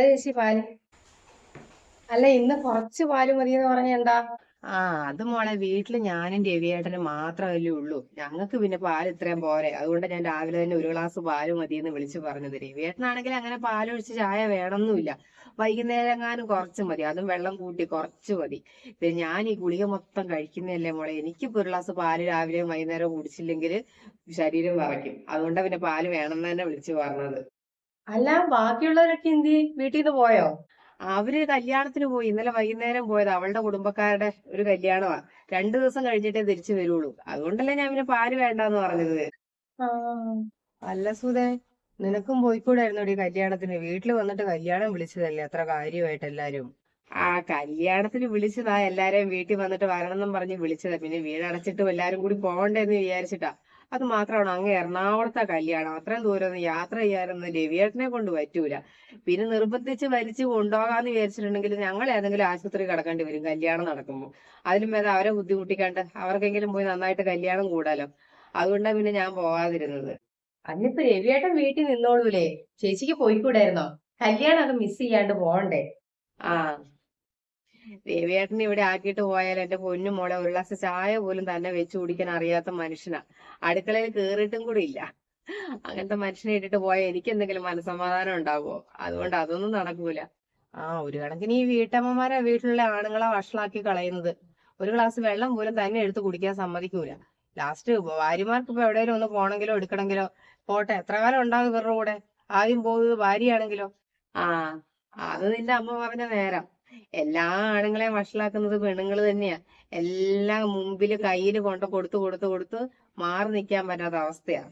ചേച്ചി പാൽ? അല്ല ഇന്ന് കുറച്ച് പാൽ മതി എന്ന് പറഞ്ഞ എന്താ? ആ അത് മോളെ വീട്ടിൽ ഞാനും രവിയേട്ടനും മാത്രമല്ലേ ഉള്ളൂ. ഞങ്ങൾക്ക് പിന്നെ പാൽ ഇത്രയും പോരെ. അതുകൊണ്ട് ഞാൻ രാവിലെ തന്നെ ഒരു ഗ്ലാസ് പാൽ മതി എന്ന് വിളിച്ചു പറഞ്ഞത്. രവിയേട്ടനാണെങ്കിൽ അങ്ങനെ പാലൊഴിച്ച് ചായ വേണമെന്നില്ല വൈകുന്നേരം എങ്ങാനും കുറച്ച് മതി. അതും വെള്ളം കൂട്ടി കുറച്ച് മതി. പിന്നെ ഞാൻ ഈ ഗുളിക മൊത്തം കഴിക്കുന്നതല്ലേ മോളെ. എനിക്കിപ്പോ ഒരു ഗ്ലാസ് പാൽ രാവിലെയും വൈകുന്നേരവും കുടിച്ചില്ലെങ്കിൽ ശരീരം വിറയ്ക്കും. അതുകൊണ്ട് പിന്നെ പാൽ വേണമെന്ന് തന്നെ വിളിച്ചു പറഞ്ഞത്. അല്ല ബാക്കിയുള്ളവരൊക്കെ എന്തി വീട്ടിൽ നിന്ന് പോയോ? അവർ കല്യാണത്തിന് പോയി. ഇന്നലെ വൈകുന്നേരം പോയത് അവളുടെ കുടുംബക്കാരുടെ ഒരു കല്യാണമാ. രണ്ടു ദിവസം കഴിഞ്ഞിട്ടേ തിരിച്ചു വരുള്ളൂ. അതുകൊണ്ടല്ലേ ഞാൻ പിന്നെ പാൽ വേണ്ടെന്ന് പറഞ്ഞത്. അല്ല സുധേ നിനക്കും പോയിക്കൂടായിരുന്നു ഈ കല്യാണത്തിന്. വീട്ടിൽ വന്നിട്ട് കല്യാണം വിളിച്ചതല്ലേ? അത്ര കാര്യമായിട്ട് എല്ലാരും. ആ കല്യാണത്തിന് വിളിച്ചതാ. എല്ലാരെയും വീട്ടിൽ വന്നിട്ട് വരണമെന്നും പറഞ്ഞ് വിളിച്ചതാ. പിന്നെ വീടടച്ചിട്ടും എല്ലാരും കൂടി പോകണ്ടെന്ന് വിചാരിച്ചിട്ടാ. അത് മാത്രമാണ് അങ്ങ് എറണാകുളത്തെ കല്യാണം? അത്രയും ദൂരം യാത്ര ചെയ്യാനൊന്നും രവിയേട്ടനെ കൊണ്ട് പറ്റൂല. പിന്നെ നിർബന്ധിച്ച് വലിച്ചു കൊണ്ടുപോകാന്ന് വിചാരിച്ചിട്ടുണ്ടെങ്കിൽ ഞങ്ങൾ ഏതെങ്കിലും ആശുപത്രി കിടക്കേണ്ടി വരും കല്യാണം നടക്കുമ്പോൾ. അതിലും ഭേദം അവരെ ബുദ്ധിമുട്ടിക്കാണ്ട് അവർക്കെങ്കിലും പോയി നന്നായിട്ട് കല്യാണം കൂടാലോ? അതുകൊണ്ടാണ് പിന്നെ ഞാൻ പോകാതിരുന്നത് അന്നിപ്പോ രവിയേട്ടൻ വീട്ടിൽ നിന്നോളൂലേ? ചേച്ചിക്ക് പോയിക്കൂടായിരുന്നോ? കല്യാണം ഒക്കെ മിസ് ചെയ്യാണ്ട് പോകണ്ടേ ആ. ദേവിയേട്ടനെ ഇവിടെ ആക്കിയിട്ട് പോയാൽ എന്റെ പൊന്നു മോളെ ഒരു ഗ്ലാസ് ചായ പോലും തന്നെ വെച്ച് കുടിക്കാൻ അറിയാത്ത മനുഷ്യനാ. അടുക്കളയിൽ കേറിയിട്ടും കൂടി ഇല്ല. അങ്ങനത്തെ മനുഷ്യനെ ഇട്ടിട്ട് പോയാൽ എനിക്ക് എന്തെങ്കിലും മനസമാധാനം ഉണ്ടാകുമോ അതുകൊണ്ട് അതൊന്നും നടക്കൂല. ആ ഒരു കണക്കിന് ഈ വീട്ടമ്മമാരെ വീട്ടിലുള്ള ആണുങ്ങളെ വഷളാക്കി കളയുന്നത്. ഒരു ഗ്ലാസ് വെള്ളം പോലും തന്നെ എടുത്ത് കുടിക്കാൻ സമ്മതിക്കൂല. ലാസ്റ്റ് ഭാര്യമാർക്ക് ഇപ്പൊ എവിടെയെങ്കിലും ഒന്ന് പോണെങ്കിലോ എടുക്കണമെങ്കിലോ പോട്ടെ എത്ര കാലം ഉണ്ടാകും ഇവരുടെ കൂടെ? ആദ്യം പോകുന്നത് ഭാര്യയാണെങ്കിലോ? ആ അത് നിന്റെ അമ്മ പറഞ്ഞ നേരം. എല്ലാ ആണുങ്ങളെയും വഷളാക്കുന്നത് പെണ്ണുങ്ങൾ തന്നെയാ. എല്ലാം മുമ്പിൽ കയ്യിൽ കൊണ്ട് കൊടുത്ത് കൊടുത്ത് കൊടുത്ത് മാറി നിൽക്കാൻ പറ്റാത്ത അവസ്ഥയാ.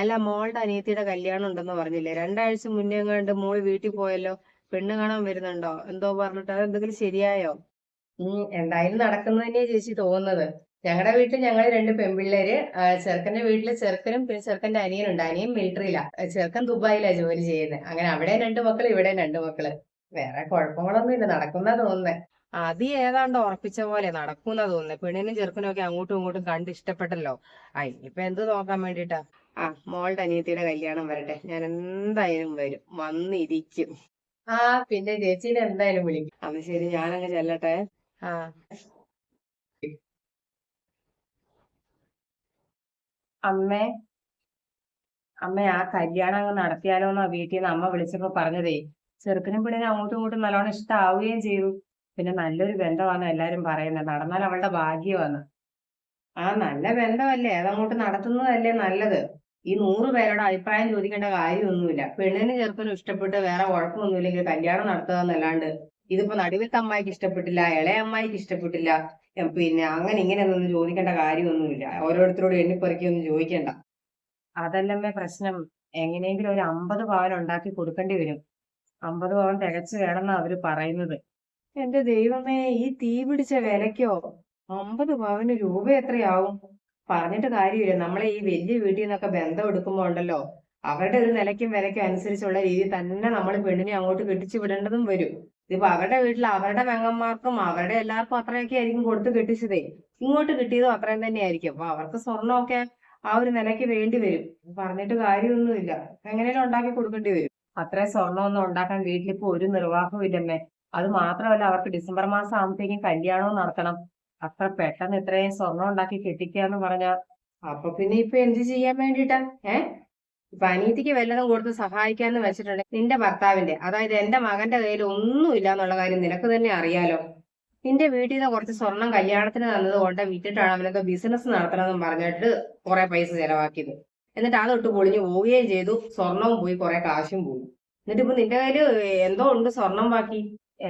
അല്ല മോളുടെ അനിയത്തിയുടെ കല്യാണം ഉണ്ടെന്ന് പറഞ്ഞില്ലേ? രണ്ടാഴ്ച മുന്നേ എങ്ങാണ്ട് മോൾ വീട്ടിൽ പോയല്ലോ? പെണ്ണ് കാണാൻ വരുന്നുണ്ടോ? എന്തോ പറഞ്ഞിട്ട് അത് എന്തെങ്കിലും ശരിയായോ? ഉം എന്തായാലും നടക്കുന്നത് തന്നെയാ ചേച്ചി തോന്നുന്നത്. ഞങ്ങളുടെ വീട്ടിൽ ഞങ്ങൾ രണ്ട് പെൺപിള്ളേര്. ചെറുക്കന്റെ വീട്ടിൽ ചെറുക്കനും പിന്നെ ചെറുക്കന്റെ അനിയനുണ്ട്. അനിയൻ മിലിറ്ററിയിലാ ചെറുക്കൻ ദുബായിലാ ജോലി ചെയ്യുന്നത് അങ്ങനെ അവിടെ രണ്ട് മക്കൾ ഇവിടെ രണ്ട് മക്കൾ. വേറെ കുഴപ്പങ്ങളൊന്നും ഇല്ല. നടക്കുന്ന തോന്നുന്നേ. അത് ഏതാണ്ട് ഉറപ്പിച്ച പോലെ നടക്കുന്ന തോന്നുന്നേ. പെണ്ണിനും ചെറുക്കനും ഒക്കെ അങ്ങോട്ടും ഇങ്ങോട്ടും കണ്ട് ഇഷ്ടപ്പെട്ടല്ലോ. ആ ഇനിയിപ്പൊ എന്ത് നോക്കാൻ വേണ്ടിട്ടാ? ആ മോളുടെ അനിയത്തിയുടെ കല്യാണം വരട്ടെ. ഞാൻ എന്തായാലും വരും. വന്നിരിക്കും. ആ പിന്നെ ചേച്ചീനെ എന്തായാലും വിളിക്കും. അത് ശരി. ഞാനങ്ങ് ചെല്ലട്ടെ. ആ. അമ്മേ. അമ്മ ആ കല്യാണം അങ്ങ് നടത്തിയാലോന്നാ വീട്ടിൽ നിന്ന് അമ്മ വിളിച്ചപ്പോ പറഞ്ഞതേ. ചെറുക്കനും പെണ്ണിനും അങ്ങോട്ടും ഇങ്ങോട്ടും നല്ലോണം ഇഷ്ടാവുകയും ചെയ്തു. പിന്നെ നല്ലൊരു ബന്ധമാണ് എല്ലാരും പറയുന്നത്. നടന്നാൽ അവളുടെ ഭാഗ്യമാണ്. ആ നല്ല ബന്ധമല്ലേ? അതങ്ങോട്ട് നടത്തുന്നതല്ലേ നല്ലത്? ഈ നൂറ് പേരോട് അഭിപ്രായം ചോദിക്കേണ്ട കാര്യമൊന്നുമില്ല. പെണ്ണിന് ചെറുക്കനും ഇഷ്ടപ്പെട്ട് വേറെ കുഴപ്പമൊന്നുമില്ലെങ്കിൽ കല്യാണം നടത്തുക എന്നല്ലാണ്ട് ഇതിപ്പോ നടുവിലത്തെ അമ്മായിക്ക് ഇഷ്ടപ്പെട്ടില്ല ഇളയ അമ്മായിക്ക് ഇഷ്ടപ്പെട്ടില്ല. പിന്നെ അങ്ങനെ ഇങ്ങനെയൊന്നും ചോദിക്കേണ്ട കാര്യമൊന്നുമില്ല. ഓരോരുത്തരോട് ഒന്നും ചോദിക്കണ്ട. അതല്ലമ്മേ പ്രശ്നം. എങ്ങനെയെങ്കിലും ഒരു അമ്പത് പവൻ ഉണ്ടാക്കി കൊടുക്കേണ്ടി വരും. അമ്പത് പവൻ തികച്ചു വേണമെന്നാ അവർ പറയുന്നത്. എന്റെ ദൈവമേ ഈ തീ പിടിച്ച വിലക്കോ അമ്പത് പവന് രൂപ എത്രയാവും? പറഞ്ഞിട്ട് കാര്യമില്ല. നമ്മളെ ഈ വലിയ വീട്ടിൽ നിന്നൊക്കെ ബന്ധം എടുക്കുമ്പോ ഉണ്ടല്ലോ അവരുടെ ഒരു നിലയ്ക്കും വിലയ്ക്കും അനുസരിച്ചുള്ള രീതി തന്നെ നമ്മൾ പെണ്ണിനെ അങ്ങോട്ട് കെട്ടിച്ചു വിടേണ്ടതും വരും. ഇതിപ്പോ അവരുടെ വീട്ടിൽ അവരുടെ പെങ്ങന്മാർക്കും അവരുടെ എല്ലാവർക്കും അത്രയൊക്കെ ആയിരിക്കും കൊടുത്ത് കെട്ടിച്ചതേ. ഇങ്ങോട്ട് കിട്ടിയതും അത്രയും തന്നെ ആയിരിക്കും അപ്പൊ അവർക്ക് സ്വർണമൊക്കെ ആ ഒരു നിലയ്ക്ക് വേണ്ടി വരും. പറഞ്ഞിട്ട് കാര്യമൊന്നുമില്ല. എങ്ങനെയും ഉണ്ടാക്കി കൊടുക്കേണ്ടി വരും. അത്രയും സ്വർണമൊന്നും ഉണ്ടാക്കാൻ വീട്ടിലിപ്പോ ഒരു നിർവാഹവും ഇല്ലമ്മേ. അത് മാത്രമല്ല അവർക്ക് ഡിസംബർ മാസം ആകുമ്പോഴത്തേക്കും കല്യാണവും നടത്തണം. അത്ര പെട്ടെന്ന് ഇത്രയും സ്വർണം ഉണ്ടാക്കി കെട്ടിക്കാന്ന് പറഞ്ഞ. അപ്പൊ പിന്നെ ഇപ്പൊ എന്ത് ചെയ്യാൻ വേണ്ടിട്ടാ? ഏ? ഇപ്പൊ അനീതിക്ക് വല്ലതും കൊടുത്ത് സഹായിക്കാന്ന് വെച്ചിട്ടുണ്ടെങ്കിൽ നിന്റെ ഭർത്താവിന്റെ അതായത് എന്റെ മകന്റെ കയ്യിൽ ഒന്നുമില്ല എന്നുള്ള കാര്യം നിനക്ക് തന്നെ അറിയാലോ. നിന്റെ വീട്ടിൽ നിന്ന് കുറച്ച് സ്വർണം കല്യാണത്തിന് തന്നത് കൊണ്ട് വിറ്റിട്ടാണ് അവനൊക്കെ ബിസിനസ് നടത്തണമെന്നും പറഞ്ഞിട്ട് കുറെ പൈസ ചെലവാക്കിയത്. എന്നിട്ട് അതൊട്ട് പൊളിഞ്ഞു പോവുകയും ചെയ്തു. സ്വർണവും പോയി കുറെ കാശും പോയി. എന്നിട്ട് ഇപ്പൊ നിന്റെ കയ്യിൽ എന്തോ ഉണ്ട് സ്വർണം ബാക്കി?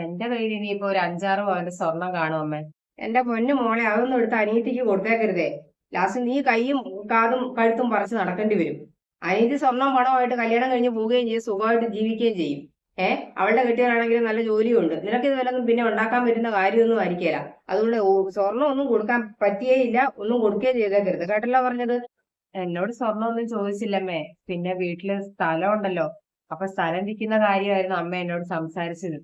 എന്റെ കയ്യിൽ ഇനിയിപ്പോ ഒരു അഞ്ചാറ് പവന്റെ സ്വർണം കാണും അമ്മേ. എന്റെ പൊന്നു മോളെ അതൊന്നും എടുത്ത് അനിയത്തിക്ക് കൊടുത്തേക്കരുതേ. ലാസ്റ്റ് നീ കൈയും കാതും കഴുത്തും പറിച്ച് നടക്കേണ്ടി വരും. അനിയത്തി സ്വർണം പണമായിട്ട് കല്യാണം കഴിഞ്ഞ് പോവുകയും ചെയ്യും സുഖമായിട്ട് ജീവിക്കുകയും ചെയ്യും. ഏഹ് അവളുടെ കെട്ടിയാണെങ്കിൽ നല്ല ജോലിയുണ്ട്. നിനക്ക് ഇത് വല്ലതും പിന്നെ ഉണ്ടാക്കാൻ പറ്റുന്ന കാര്യമൊന്നും ആയിരിക്കില്ല അതുകൊണ്ട് സ്വർണം സ്വർണം ഒന്നും കൊടുക്കാൻ പറ്റിയേ ഇല്ല ഒന്നും കൊടുക്കുകയും ചെയ്തേക്കരുത്. കേട്ടല്ലോ പറഞ്ഞത്? എന്നോട് സ്വർണം ഒന്നും ചോദിച്ചില്ലമ്മേ. പിന്നെ വീട്ടിൽ സ്ഥലം ഉണ്ടല്ലോ അപ്പൊ സ്ഥലം വിൽക്കുന്ന കാര്യമായിരുന്നു അമ്മ എന്നോട് സംസാരിച്ചത്.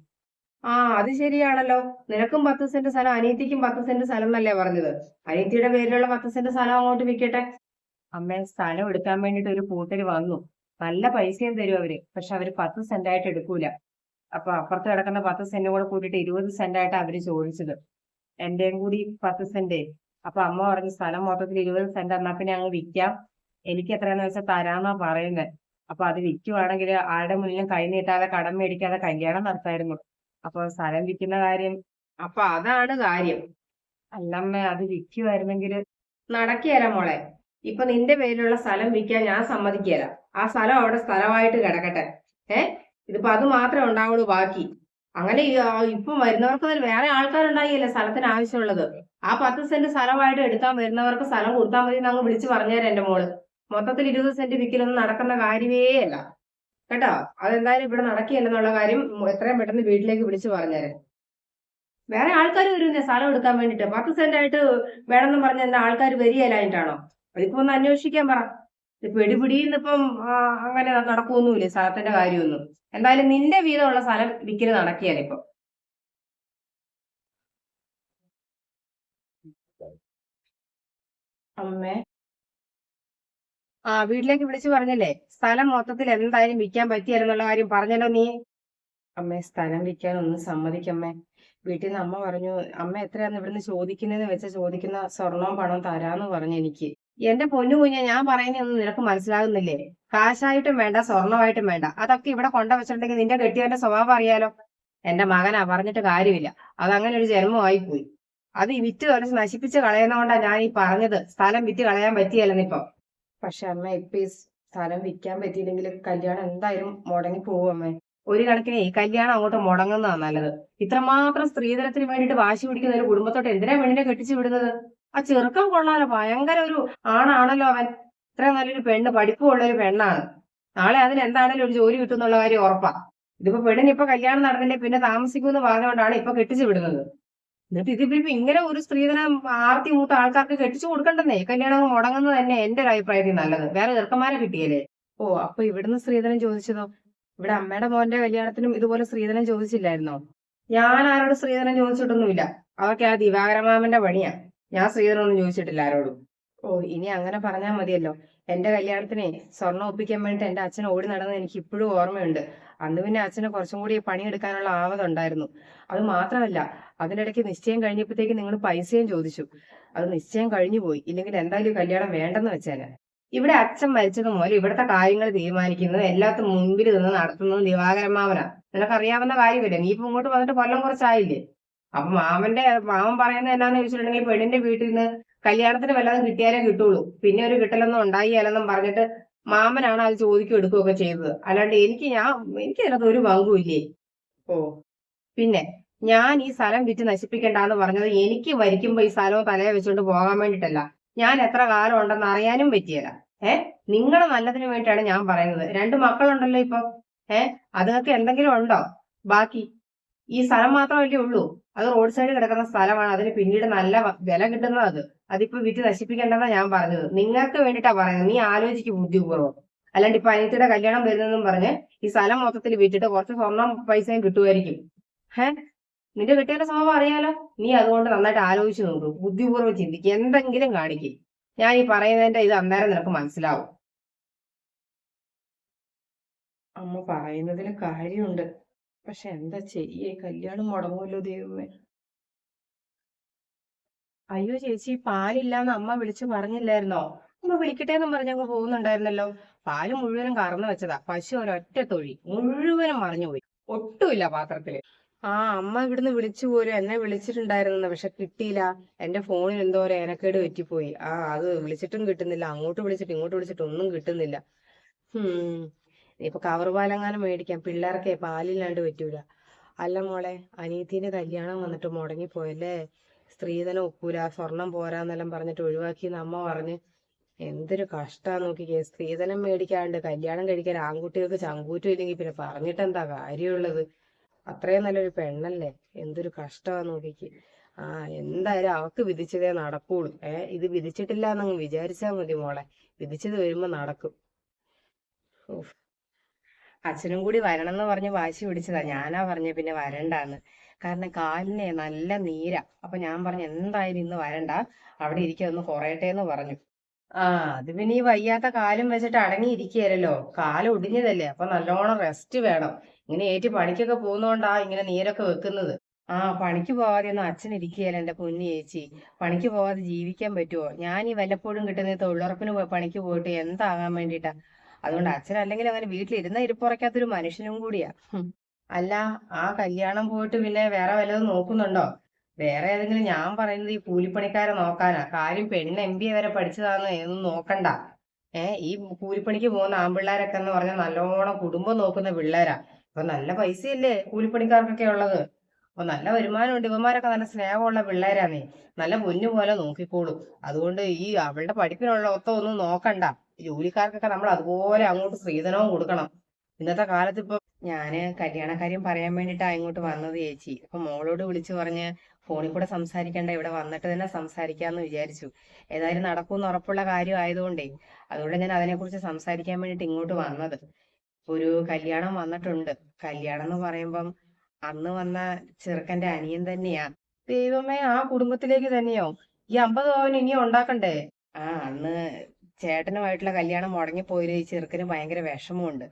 ആ അത് ശരിയാണല്ലോ. നിനക്കും പത്ത് സെന്റ് സ്ഥലം അനീതിക്കും പത്ത് സെന്റ് സ്ഥലം എന്നല്ലേ പറഞ്ഞത്? അനീതിയുടെ പേരിലുള്ള പത്ത് സെന്റ് സ്ഥലം അങ്ങോട്ട് വിൽക്കട്ടെ. അമ്മ സ്ഥലം എടുക്കാൻ വേണ്ടിട്ട് ഒരു കൂട്ടര് വന്നു. നല്ല പൈസയും തരും അവർ. പക്ഷെ അവർ പത്ത് സെന്റ് ആയിട്ട് എടുക്കൂല. അപ്പൊ അപ്പുറത്ത് കിടക്കുന്ന പത്ത് സെന്റ് കൂടെ കൂട്ടിയിട്ട് ഇരുപത് സെന്റ് ആയിട്ട് അവർ ചോദിച്ചത്. എന്റെയും കൂടി പത്ത് സെന്റ്. അപ്പൊ അമ്മ പറഞ്ഞു സ്ഥലം മൊത്തത്തിൽ ഇരുപത് സെന്റ് എന്നാ പിന്നെ അങ്ങ് വിൽക്കാം. എനിക്ക് എത്രയാന്ന് വെച്ചാൽ തരാന്നാ പറയുന്നത് അപ്പൊ അത് വിൽക്കുവാണെങ്കിൽ ആരുടെ മുന്നിലും കൈ നീട്ടാതെ കടം മേടിക്കാതെ കല്യാണം നടത്തായിരുന്നു. അപ്പൊ സ്ഥലം വിൽക്കുന്ന കാര്യം അപ്പൊ അതാണ് കാര്യം. അല്ലമ്മ അത് വിൽക്കുമായിരുന്നെങ്കിൽ നടക്കുകയല്ല മോളെ. ഇപ്പൊ നിന്റെ പേരിലുള്ള സ്ഥലം വിൽക്കാൻ ഞാൻ സമ്മതിക്കുകയില്ല ആ സ്ഥലം അവിടെ സ്ഥലമായിട്ട് കിടക്കട്ടെ. ഏ? ഇതിപ്പോ അത് മാത്രമേ ഉണ്ടാവുള്ളൂ ബാക്കി. അങ്ങനെ ഇപ്പൊ വരുന്നവർക്ക് വേറെ ആൾക്കാരുണ്ടായില്ലേ സ്ഥലത്തിന് ആവശ്യമുള്ളത്? ആ പത്ത് സെന്റ് സ്ഥലമായിട്ട് എടുക്കാൻ വരുന്നവർക്ക് സ്ഥലം കൊടുത്താൽ മതി എന്ന് അങ്ങ് വിളിച്ചു പറഞ്ഞുതരാം എന്റെ മോൾ. മൊത്തത്തിൽ ഇരുപത് സെന്റ് വിൽക്കലൊന്നും നടക്കുന്ന കാര്യമേ അല്ല. കേട്ടോ? അതെന്തായാലും ഇവിടെ നടക്കുകയല്ലെന്നുള്ള കാര്യം എത്രയും പെട്ടെന്ന് വീട്ടിലേക്ക് വിളിച്ചു പറഞ്ഞുതരാം വേറെ ആൾക്കാർ വരുന്നേ സ്ഥലം എടുക്കാൻ വേണ്ടിട്ട്? പത്ത് സെന്റ് ആയിട്ട് വേണമെന്ന് പറഞ്ഞ എന്താ ആൾക്കാർ വരികയില്ലായിട്ടാണോ അതിപ്പോ ഒന്ന് അന്വേഷിക്കാൻ പറ. ഇപ്പൊ ഇടിപിടിയിന്നിപ്പം ആ, അങ്ങനെ നടക്കുവൊന്നുമില്ലേ സ്ഥലത്തിന്റെ കാര്യമൊന്നും? എന്തായാലും നിന്റെ വീതമുള്ള സ്ഥലം വിൽക്കൽ നടക്കുകയല്ല അമ്മേ. ആ വീട്ടിലേക്ക് വിളിച്ചു പറഞ്ഞല്ലേ? സ്ഥലം മൊത്തത്തിൽ എന്തായാലും വിൽക്കാൻ പറ്റിയാലെന്നുള്ള കാര്യം പറഞ്ഞല്ലോ നീ. അമ്മേ സ്ഥലം വിൽക്കാൻ ഒന്ന് സമ്മതിക്കമ്മേ. വീട്ടിൽ നിന്ന് അമ്മ പറഞ്ഞു അമ്മ എത്രയാന്ന് ഇവിടുന്ന് ചോദിക്കുന്നതെന്ന് വെച്ചാൽ ചോദിക്കുന്ന സ്വർണവും പണവും തരാന്ന് പറഞ്ഞു എനിക്ക്. എന്റെ പൊന്നു കുഞ്ഞെ ഞാൻ പറയുന്നതൊന്നും നിനക്ക് മനസ്സിലാകുന്നില്ലേ? കാശായിട്ടും വേണ്ട സ്വർണമായിട്ടും വേണ്ട. അതൊക്കെ ഇവിടെ കൊണ്ടുവച്ചിട്ടുണ്ടെങ്കിൽ നിന്റെ കെട്ടിയവന്റെ സ്വഭാവം അറിയാലോ. എന്റെ മകനാ പറഞ്ഞിട്ട് കാര്യമില്ല. അതങ്ങനെ ഒരു ജന്മമായി പോയി അത് ഈ വിറ്റ് തുടച്ച് നശിപ്പിച്ച് കളയുന്നതുകൊണ്ടാ ഞാൻ ഈ പറഞ്ഞത്. സ്ഥലം വിറ്റ് കളയാൻ പറ്റിയല്ലെന്നിപ്പം പക്ഷെ അമ്മ ഇപ്പൊ ഈ സ്ഥലം വിൽക്കാൻ പറ്റിയില്ലെങ്കിൽ കല്യാണം എന്തായാലും മുടങ്ങി പോകും അമ്മേ. ഒരു കണക്കിന് ഈ കല്യാണം അങ്ങോട്ട് മുടങ്ങുന്നതാ നല്ലത്. ഇത്രമാത്രം സ്ത്രീധനത്തിന് വേണ്ടിട്ട് വാശി പിടിക്കുന്ന ഒരു കുടുംബത്തോട്ട് എന്തിനാ പെണ്ണിനെ കെട്ടിച്ചു വിടുന്നത്? ആ ചെറുക്കം കൊള്ളാലോ. ഭയങ്കര ഒരു ആണാണല്ലോ അവൻ. ഇത്ര നല്ലൊരു പെണ്ണ് പഠിപ്പുള്ള ഒരു പെണ്ണാണ്. നാളെ അതിന് എന്താണേലും ഒരു ജോലി കിട്ടുന്നുള്ള കാര്യം ഉറപ്പാ. ഇതിപ്പോ പെണ്ണിന് ഇപ്പൊ കല്യാണം നടന്നില്ലേ പിന്നെ താമസിക്കുമെന്ന് പറഞ്ഞുകൊണ്ടാണ് ഇപ്പൊ കെട്ടിച്ചു വിടുന്നത്. എന്നിട്ട് ഇതിപ്പോ ഇങ്ങനെ ഒരു സ്ത്രീധനം ആർത്തി മൂത്ത ആൾക്കാർക്ക് കെട്ടിച്ചു കൊടുക്കണ്ടെന്നേ? കല്യാണം മുടങ്ങുന്നത് തന്നെ എന്റെ ഒരു അഭിപ്രായത്തിൽ നല്ലത്. വേറെ ചെറുക്കന്മാരെ കിട്ടിയല്ലേ? ഓ അപ്പൊ ഇവിടുന്ന് സ്ത്രീധനം ചോദിച്ചതോ? ഇവിടെ അമ്മയുടെ മോന്റെ കല്യാണത്തിനും ഇതുപോലെ സ്ത്രീധനം ചോദിച്ചില്ലായിരുന്നോ? ഞാൻ ആരോട് സ്ത്രീധനം ചോദിച്ചിട്ടൊന്നുമില്ല. അതൊക്കെ ആ ദിവാകരമാമന്റെ പണിയാ. ഞാൻ സ്ത്രീധനം ഒന്നും ചോദിച്ചിട്ടില്ല ആരോടും. ഓ ഇനി അങ്ങനെ പറഞ്ഞാൽ മതിയല്ലോ. എന്റെ കല്യാണത്തിനെ സ്വർണം ഒപ്പിക്കാൻ വേണ്ടിട്ട് എന്റെ അച്ഛൻ ഓടി നടന്നത് എനിക്ക് ഇപ്പോഴും ഓർമ്മയുണ്ട്. അന്ന് പിന്നെ അച്ഛന് കുറച്ചും കൂടി പണിയെടുക്കാനുള്ള ആവതുണ്ടായിരുന്നു അത് മാത്രമല്ല അതിനിടയ്ക്ക് നിശ്ചയം കഴിഞ്ഞപ്പോഴത്തേക്ക് നിങ്ങൾ പൈസയും ചോദിച്ചു. അത് നിശ്ചയം കഴിഞ്ഞു പോയി. ഇല്ലെങ്കിൽ എന്തായാലും കല്യാണം വേണ്ടെന്ന് വെച്ചേനെ. ഇവിടെ അച്ഛൻ മരിച്ചത് മുതൽ ഇവിടുത്തെ കാര്യങ്ങൾ തീരുമാനിക്കുന്നത് എല്ലാത്തും മുൻപിൽ നിന്ന് നടത്തുന്നത് ദിവാകരൻ മാമനാ നിനക്കറിയാവുന്ന കാര്യമില്ലേ? നീ ഇപ്പൊ ഇങ്ങോട്ട് വന്നിട്ട് കൊല്ലം കുറച്ചായില്ലേ? അപ്പൊ മാമന്റെ മാമൻ പറയുന്നത് എന്നാന്ന് ചോദിച്ചിട്ടുണ്ടെങ്കിൽ പെണ്ണിന്റെ വീട്ടിൽ നിന്ന് കല്യാണത്തിന് വല്ലതും കിട്ടിയാലേ കിട്ടുള്ളൂ. പിന്നെ ഒരു കിട്ടലൊന്നും ഉണ്ടായില്ലെന്നും പറഞ്ഞിട്ട് മാമനാണ് അത് ചോദിക്കും എടുക്കുകയൊക്കെ ചെയ്തത്. അല്ലാണ്ട് എനിക്ക് ഞാൻ എനിക്ക് അതിനകത്ത് ഒരു പങ്കുമില്ലേ ഓ. പിന്നെ ഞാൻ ഈ സ്ഥലം വിറ്റ് നശിപ്പിക്കണ്ടെന്ന് പറഞ്ഞത് എനിക്ക് വരിക്കുമ്പോ ഈ സ്ഥലവും തലയെ വെച്ചോണ്ട് പോകാൻ വേണ്ടിട്ടല്ല. ഞാൻ എത്ര കാലം ഉണ്ടെന്ന് അറിയാനും പറ്റിയല്ല. ഏ? നിങ്ങളെ നല്ലതിന് വേണ്ടിയിട്ടാണ് ഞാൻ പറയുന്നത്. രണ്ട് മക്കളുണ്ടല്ലോ ഇപ്പൊ. ഏ? അതൊക്കെ എന്തെങ്കിലും ഉണ്ടോ? ബാക്കി ഈ സ്ഥലം മാത്രമല്ലേ ഉള്ളൂ. അത് റോഡ് സൈഡിൽ കിടക്കുന്ന സ്ഥലമാണ്. അതിന് പിന്നീട് നല്ല വില കിട്ടുന്നത് അത്. അതിപ്പോ വിറ്റ് നശിപ്പിക്കേണ്ടെന്നാ ഞാൻ പറഞ്ഞത്. നിങ്ങൾക്ക് വേണ്ടിട്ടാ പറയുന്നത്. നീ ആലോചിക്ക് ബുദ്ധിപൂർവം. അല്ലാണ്ട് ഇപ്പൊ അനിയത്തിയുടെ കല്യാണം വരുന്നെന്നും പറഞ്ഞ് ഈ സ്ഥലം മൊത്തത്തിൽ വിറ്റിട്ട് കുറച്ച് സ്വർണം പൈസയും കിട്ടുമായിരിക്കും. ഏ നിന്റെ കിട്ടിയുടെ സ്വഭാവം അറിയാലോ? നീ അതുകൊണ്ട് നന്നായിട്ട് ആലോചിച്ച് നോക്കൂ. ബുദ്ധിപൂർവം ചിന്തിക്കുക എന്തെങ്കിലും കാണിക്കും. ഞാൻ ഈ പറയുന്നതിന്റെ ഇത് അന്നേരം നിനക്ക് മനസ്സിലാവും. അമ്മ പറയുന്നതിൽ കാര്യമുണ്ട്. പക്ഷെ എന്താ ചെയ്യേ? കല്യാണം മുടങ്ങുമല്ലോ ദൈവമേ. അയ്യോ ചേച്ചി പാലില്ലാന്ന് അമ്മ വിളിച്ചു പറഞ്ഞില്ലായിരുന്നോ? അമ്മ വിളിക്കട്ടെ എന്നും പറഞ്ഞങ്ങ് പോകുന്നുണ്ടായിരുന്നല്ലോ. പാൽ മുഴുവനും കറന്നു വെച്ചതാ. പശു ഒരൊറ്റ തൊഴി മുഴുവനും മറിഞ്ഞുപോയി ഒട്ടുമില്ല പാത്രത്തിൽ. ആ അമ്മ ഇവിടുന്ന് വിളിച്ചു പോലും എന്നെ വിളിച്ചിട്ടുണ്ടായിരുന്നു പക്ഷെ കിട്ടിയില്ല. എന്റെ ഫോണിൽ എന്തോ ഒരു ഏനക്കേട് പറ്റിപ്പോയി. ആ അത് വിളിച്ചിട്ടും കിട്ടുന്നില്ല. അങ്ങോട്ട് വിളിച്ചിട്ട് ഇങ്ങോട്ട് വിളിച്ചിട്ട് ഒന്നും കിട്ടുന്നില്ല. ഹും. ഇപ്പൊ കവർ പാലെങ്ങാനും മേടിക്കാം. പിള്ളേർക്കേ പാലില്ലാണ്ട് പറ്റൂല. അല്ല മോളെ അനിയത്തിന്റെ കല്യാണം വന്നിട്ട് മുടങ്ങിപ്പോയല്ലേ? സ്ത്രീധനം ഒക്കൂല സ്വർണം പോരാന്നെല്ലാം പറഞ്ഞിട്ട് ഒഴിവാക്കിയെന്ന് അമ്മ പറഞ്ഞ്. എന്തൊരു കഷ്ടാന്ന് നോക്കിക്കേ. സ്ത്രീധനം മേടിക്കാണ്ട് കല്യാണം കഴിക്കാൻ ആൺകുട്ടികൾക്ക് ചങ്കൂറ്റം ഇല്ലെങ്കിൽ പിന്നെ പറഞ്ഞിട്ട് എന്താ കാര്യമുള്ളത്? അത്രയും നല്ലൊരു പെണ്ണല്ലേ? എന്തൊരു കഷ്ടമാ നോക്കിക്ക്. ആ എന്തായാലും അവക്ക് വിധിച്ചതേ നടക്കുള്ളൂ. ഏ ഇത് വിധിച്ചിട്ടില്ല എന്നങ്ങ് വിചാരിച്ചാ മതി മോളെ. വിധിച്ചത് വരുമ്പോ നടക്കും. അച്ഛനും കൂടി വരണം എന്ന് പറഞ്ഞ് വാശി പിടിച്ചതാ. ഞാനാ പറഞ്ഞ പിന്നെ വരണ്ടാന്ന്. കാരണം കാലിനെ നല്ല നീര. അപ്പൊ ഞാൻ പറഞ്ഞു എന്തായാലും ഇന്ന് വരണ്ട. അവിടെ ഇരിക്കൊന്ന് കുറയട്ടെ എന്ന് പറഞ്ഞു. ആ അത് പിന്നെ ഈ വയ്യാത്ത കാലും വെച്ചിട്ട് അടങ്ങിയിരിക്കുകയല്ലോ കാലം ഒടിഞ്ഞതല്ലേ. അപ്പൊ നല്ലോണം റെസ്റ്റ് വേണം. ഇങ്ങനെ ഏറ്റി പണിക്കൊക്കെ പോകുന്നോണ്ടാ ഇങ്ങനെ നീരൊക്കെ വെക്കുന്നത്. ആ പണിക്ക് പോവാതെ ഒന്നും അച്ഛൻ ഇരിക്കുകയല്ല എന്റെ കുഞ്ഞു ചേച്ചി. പണിക്ക് പോവാതെ ജീവിക്കാൻ പറ്റുമോ ഞാൻ ഈ വല്ലപ്പോഴും കിട്ടുന്ന തൊഴിലുറപ്പിന് പണിക്ക് പോയിട്ട് എന്താകാൻ വേണ്ടിട്ടാ അതുകൊണ്ട് അച്ഛൻ അല്ലെങ്കിൽ അങ്ങനെ വീട്ടിലിരുന്ന ഇരിപ്പുറയ്ക്കാത്തൊരു മനുഷ്യനും കൂടിയാ. അല്ല ആ കല്യാണം പോയിട്ട് പിന്നെ വേറെ വല്ലതും നോക്കുന്നുണ്ടോ? വേറെ ഏതെങ്കിലും ഞാൻ പറയുന്നത് ഈ കൂലിപ്പണിക്കാരെ നോക്കാനാ. കാര്യം പെണ്ണ് എം ബി എ വരെ പഠിച്ചതാന്ന് ഒന്നും നോക്കണ്ട. ഏ ഈ കൂലിപ്പണിക്ക് പോകുന്ന ആൺപിള്ളേരൊക്കെ എന്ന് പറഞ്ഞാൽ നല്ലോണം കുടുംബം നോക്കുന്ന പിള്ളേരാ. ഇപ്പൊ നല്ല പൈസയല്ലേ കൂലിപ്പണിക്കാർക്കൊക്കെ ഉള്ളത്? അപ്പൊ നല്ല വരുമാനമുണ്ട്. ഇവന്മാരൊക്കെ നല്ല സ്നേഹമുള്ള പിള്ളേരാന്നേ. നല്ല പൊന്നു പോലെ നോക്കിക്കോളും. അതുകൊണ്ട് ഈ അവളുടെ പഠിപ്പിനുള്ള ഒത്ത ഒന്നും നോക്കണ്ട. ജോലിക്കാർക്കൊക്കെ നമ്മൾ അതുപോലെ അങ്ങോട്ട് സ്ത്രീധനവും കൊടുക്കണം. ഇന്നത്തെ കാലത്ത് ഇപ്പൊ ഞാൻ കല്യാണക്കാര്യം പറയാൻ വേണ്ടിട്ടാ ഇങ്ങോട്ട് വന്നത് ചേച്ചി. അപ്പൊ മോളോട് വിളിച്ചു പറഞ്ഞ് ഫോണിൽ കൂടെ സംസാരിക്കണ്ട ഇവിടെ വന്നിട്ട് തന്നെ സംസാരിക്കാന്ന് വിചാരിച്ചു. ഏതായാലും നടക്കുമെന്ന് ഉറപ്പുള്ള കാര്യം ആയതുകൊണ്ടേ അതുകൊണ്ട് ഞാൻ അതിനെക്കുറിച്ച് സംസാരിക്കാൻ വേണ്ടിട്ട് ഇങ്ങോട്ട് വന്നത്. ഒരു കല്യാണം വന്നിട്ടുണ്ട്. കല്യാണം എന്ന് പറയുമ്പം അന്ന് വന്ന ചെറുക്കന്റെ അനിയൻ തന്നെയാ. ദൈവമേ ആ കുടുംബത്തിലേക്ക് തന്നെയോ? ഈ അമ്പത് പവൻ ഇനിയും ഉണ്ടാക്കണ്ടേ? ആ അന്ന് ചേട്ടനുമായിട്ടുള്ള കല്യാണം മുടങ്ങിപ്പോയില്ല ഈ ചെറുക്കന് ഭയങ്കര വിഷമമുണ്ട്.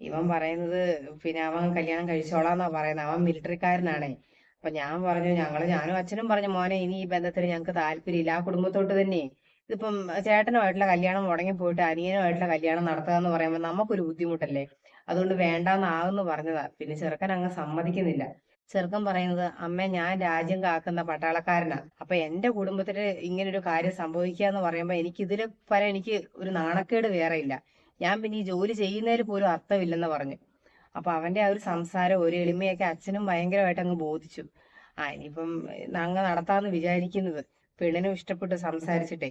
ഇവൻ പറയുന്നത് പിന്നെ അവൻ കല്യാണം കഴിച്ചോളാന്നാ പറയുന്നത്. അവൻ മിലിറ്ററിക്കാരനാണേ. അപ്പൊ ഞാൻ പറഞ്ഞു ഞങ്ങൾ ഞാനും അച്ഛനും പറഞ്ഞു മോനെ ഇനി ഈ ബന്ധത്തിന് ഞങ്ങൾക്ക് താല്പര്യമില്ല. ആ കുടുംബത്തോട്ട് തന്നെ. ഇതിപ്പം ചേട്ടനുമായിട്ടുള്ള കല്യാണം മുടങ്ങി പോയിട്ട് അനിയനുമായിട്ടുള്ള കല്യാണം നടത്തുക എന്ന് പറയുമ്പോൾ നമുക്കൊരു ബുദ്ധിമുട്ടല്ലേ? അതുകൊണ്ട് വേണ്ടാന്നാകുന്നു പറഞ്ഞതാ. പിന്നെ ചെറുക്കൻ അങ്ങ് സമ്മതിക്കുന്നില്ല. ചെറുക്കൻ പറയുന്നത് അമ്മ ഞാൻ രാജ്യം കാക്കുന്ന പട്ടാളക്കാരനാ. അപ്പൊ എന്റെ കുടുംബത്തിൽ ഇങ്ങനെ ഒരു കാര്യം സംഭവിക്കുക എന്ന് പറയുമ്പോ എനിക്ക് ഇതിൽ പല എനിക്ക് ഒരു നാണക്കേട് വേറെ ഇല്ല ഞാൻ പിന്നെ ഈ ജോലി ചെയ്യുന്നതിൽ പോലും അർത്ഥമില്ലെന്ന് പറഞ്ഞു. അപ്പൊ അവന്റെ ആ ഒരു സംസാരം ഒരു എളിമയൊക്കെ അച്ഛനും ഭയങ്കരമായിട്ട് അങ്ങ് ബോധിച്ചു. ആ ഇനിയിപ്പം അങ്ങ് നടത്താന്ന് വിചാരിക്കുന്നത്. പെണ്ണിനും ഇഷ്ടപ്പെട്ട് സംസാരിച്ചിട്ടേ.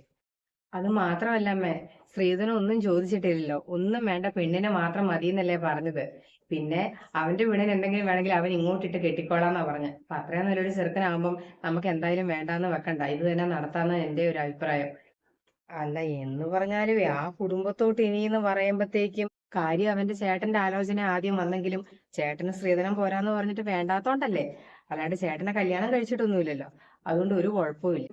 അത് മാത്രമല്ല അമ്മേ സ്ത്രീധനം ഒന്നും ചോദിച്ചിട്ടില്ലല്ലോ. ഒന്നും വേണ്ട പെണ്ണിനെ മാത്രം മതി എന്നല്ലേ പറഞ്ഞത്. പിന്നെ അവന്റെ വീടിന് എന്തെങ്കിലും വേണമെങ്കിൽ അവൻ ഇങ്ങോട്ടിട്ട് കെട്ടിക്കോളാന്നാ പറഞ്ഞത് അപ്പൊ അത്രയും നല്ലൊരു ചെറുക്കനാകുമ്പം നമുക്ക് എന്തായാലും വേണ്ടാന്ന് വെക്കണ്ട. ഇത് തന്നെ നടത്താന്ന് എന്റെ ഒരു അഭിപ്രായം. അല്ല എന്ന് പറഞ്ഞാലും ആ കുടുംബത്തോട്ട് ഇനിയെന്ന് പറയുമ്പത്തേക്കും കാര്യം അവന്റെ ചേട്ടന്റെ ആലോചന ആദ്യം വന്നെങ്കിലും ചേട്ടന് സ്ത്രീധനം പോരാന്ന് പറഞ്ഞിട്ട് വേണ്ടാത്തോണ്ടല്ലേ? അല്ലാണ്ട് ചേട്ടനെ കല്യാണം കഴിച്ചിട്ടൊന്നുമില്ലല്ലോ. അതുകൊണ്ട് ഒരു കുഴപ്പമില്ല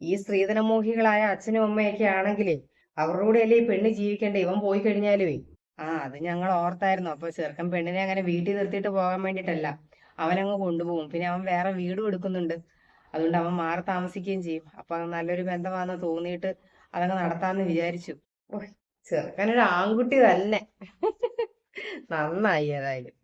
ഈ സ്ത്രീധനമോഹികളായ അച്ഛനും അമ്മയൊക്കെ ആണെങ്കിലേ അവരുടെ കൂടെയല്ലേ ഈ പെണ്ണ് ജീവിക്കണ്ടേ? ഇവൻ പോയി കഴിഞ്ഞാലുവേ. ആ അത് ഞങ്ങൾ ഓർത്തായിരുന്നു. അപ്പൊ ചെറുക്കൻ പെണ്ണിനെ അങ്ങനെ വീട്ടിൽ നിർത്തിയിട്ട് പോകാൻ വേണ്ടിട്ടല്ല അവനങ്ങ് കൊണ്ടുപോകും. പിന്നെ അവൻ വേറെ വീടും എടുക്കുന്നുണ്ട്. അതുകൊണ്ട് അവൻ മാറി താമസിക്കുകയും ചെയ്യും. അപ്പൊ നല്ലൊരു ബന്ധമാണെന്ന് തോന്നിയിട്ട് അതങ്ങ് നടത്താന്ന് വിചാരിച്ചു. ചെറുക്കനൊരു ആൺകുട്ടി തന്നെ. നന്നായി ഏതായാലും.